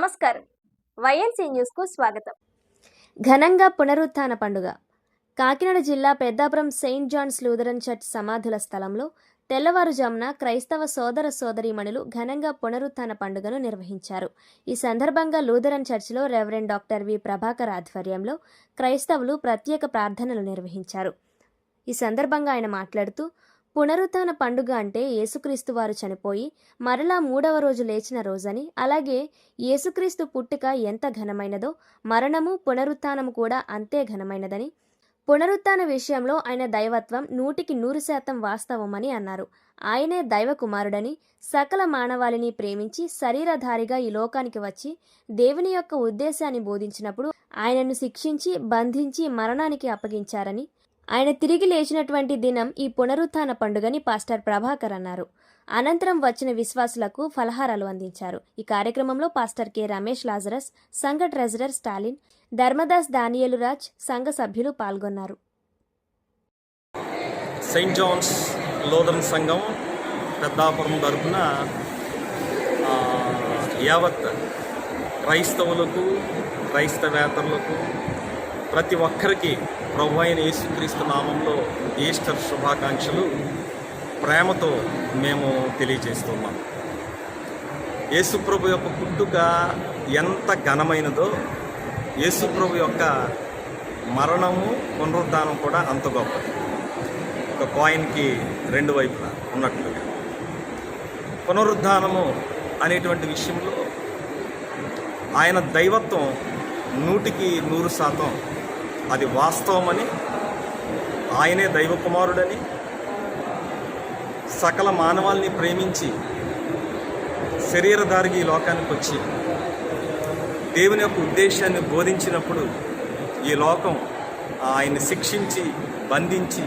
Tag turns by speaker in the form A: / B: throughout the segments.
A: నమస్కారం. వైఎన్సీ న్యూస్కు స్వాగతం. ఘనంగా పునరుత్థాన పండుగ. కాకినాడ జిల్లా Peddapuram saint John's Lutheran church సమాధుల స్థలంలో తెల్లవారుజామున క్రైస్తవ సోదర సోదరీమణులు ఘనంగా పునరుత్థాన పండుగను నిర్వహించారు. ఈ సందర్భంగా లూథరన్ చర్చిలో రెవరెండ్ డాక్టర్ వి. ప్రభాకర్ ఆధ్వర్యంలో క్రైస్తవులు ప్రత్యేక ప్రార్థనలు నిర్వహించారు. ఈ సందర్భంగా ఆయన మాట్లాడుతూ పునరుత్న పండుగ అంటే యేసుక్రీస్తు వారు చనిపోయి మరలా మూడవ రోజు లేచిన రోజని అలాగే యేసుక్రీస్తు పుట్టుక ఎంత ఘనమైనదో మరణము పునరుత్నము కూడా అంతే ఘనమైనదని పునరుత్న విషయంలో ఆయన దైవత్వం నూటికి నూరు శాతం వాస్తవమని అన్నారు. ఆయనే దైవకుమారుడని సకల మానవాళిని ప్రేమించి శరీరధారిగా ఈ లోకానికి వచ్చి దేవుని యొక్క ఉద్దేశాన్ని బోధించినప్పుడు ఆయనను శిక్షించి బంధించి మరణానికి అప్పగించారని ఆయన తిరిగి లేచినటువంటి దినం ఈ పునరుత్థాన పండుగని పాస్టర్ ప్రభాకర్ అన్నారు. అనంతరం వచ్చిన విశ్వాసులకు ఫలహారాలు అందించారు. ఈ కార్యక్రమంలో పాస్టర్ కె. రమేష్ లాజరస్ సంఘ ట్రెజరర్ స్టాలిన్ ధర్మదాస్ దానియేలురాజ్ సంఘ సభ్యులు పాల్గొన్నారు.
B: సెయింట్ జాన్స్ లోదరన్ సంఘం పెద్దాపురం తరఫున యావత్ క్రైస్తవులకు క్రైస్తవేతరులకు ప్రతి ఒక్కరికి ప్రభు అయిన యేసుక్రీస్తు నామంలో ఈస్టర్ శుభాకాంక్షలు ప్రేమతో మేము తెలియజేస్తున్నాం. యేసుప్రభు యొక్క పుట్టుక ఎంత ఘనమైనదో యేసుప్రభు యొక్క మరణము పునరుద్ధానం కూడా అంత గొప్పది. ఒక కాయిన్కి రెండు వైపున ఉన్నట్లుగా. పునరుద్ధానము అనేటువంటి విషయంలో ఆయన దైవత్వం నూటికి నూరు శాతం అది వాస్తవమని ఆయనే దైవకుమారుడని సకల మానవాల్ని ప్రేమించి శరీరధారిగా ఈ లోకానికి వచ్చి దేవుని యొక్క ఉద్దేశాన్ని బోధించినప్పుడు ఈ లోకం ఆయన్ని శిక్షించి బంధించి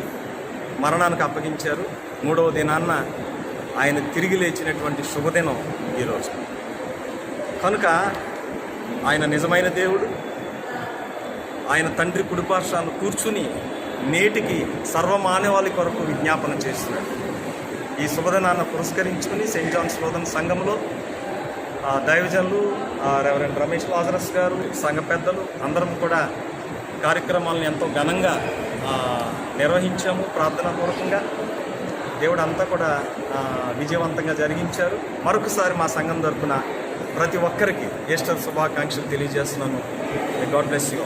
B: మరణానికి అప్పగించారు. మూడవ దినాన్న ఆయన తిరిగి లేచినటువంటి శుభదినం ఈరోజు. కనుక ఆయన నిజమైన దేవుడు ఆయన తండ్రి కుడిపార్శ్వాన్ని కూర్చుని నేటికి సర్వమానవాళి కొరకు విజ్ఞాపన చేస్తున్నాడు. ఈ శుభదనాన్ని పురస్కరించుకుని సెయింట్ జాన్స్ శోధన సంఘంలో దైవజనులు రెవరెంట్ రమేష్ లాజరస్ గారు సంఘ పెద్దలు అందరం కూడా కార్యక్రమాలను ఎంతో ఘనంగా నిర్వహించాము ప్రార్థనాపూర్వకంగా. దేవుడు అంతా కూడా విజయవంతంగా జరిగించారు. మరొకసారి మా సంఘం తరఫున ప్రతి ఒక్కరికి ఈస్టర్ శుభాకాంక్షలు తెలియజేస్తున్నాను. God bless you